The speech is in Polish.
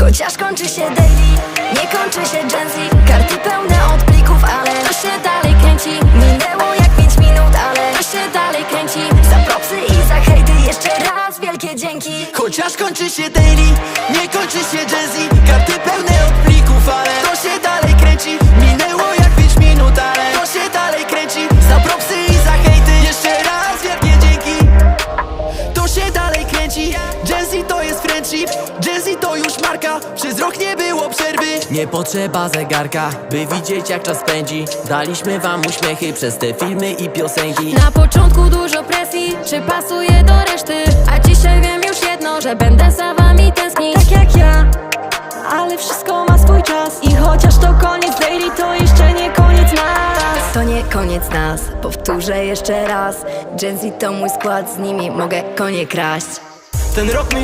Chociaż kończy się daily, nie kończy się Gen Z Karty pełne od plików, ale to się dalej kręci. Minęło jak 5 minut, ale to się dalej kręci. Za propsy i za hejty jeszcze raz wielkie dzięki. Chociaż kończy się daily, nie kończy Gen Z to już marka. Przez rok nie było przerwy. Nie potrzeba zegarka, by widzieć jak czas pędzi. Daliśmy wam uśmiechy przez te filmy i piosenki. Na początku dużo presji, czy pasuje do reszty? A dzisiaj wiem już jedno, że będę za wami tęsknić. Tak jak ja, ale wszystko ma swój czas. I chociaż to koniec daily, to jeszcze nie koniec nas. To nie koniec nas, powtórzę jeszcze raz. Gen Z to mój skład, z nimi mogę konie kraść. Ten rok mi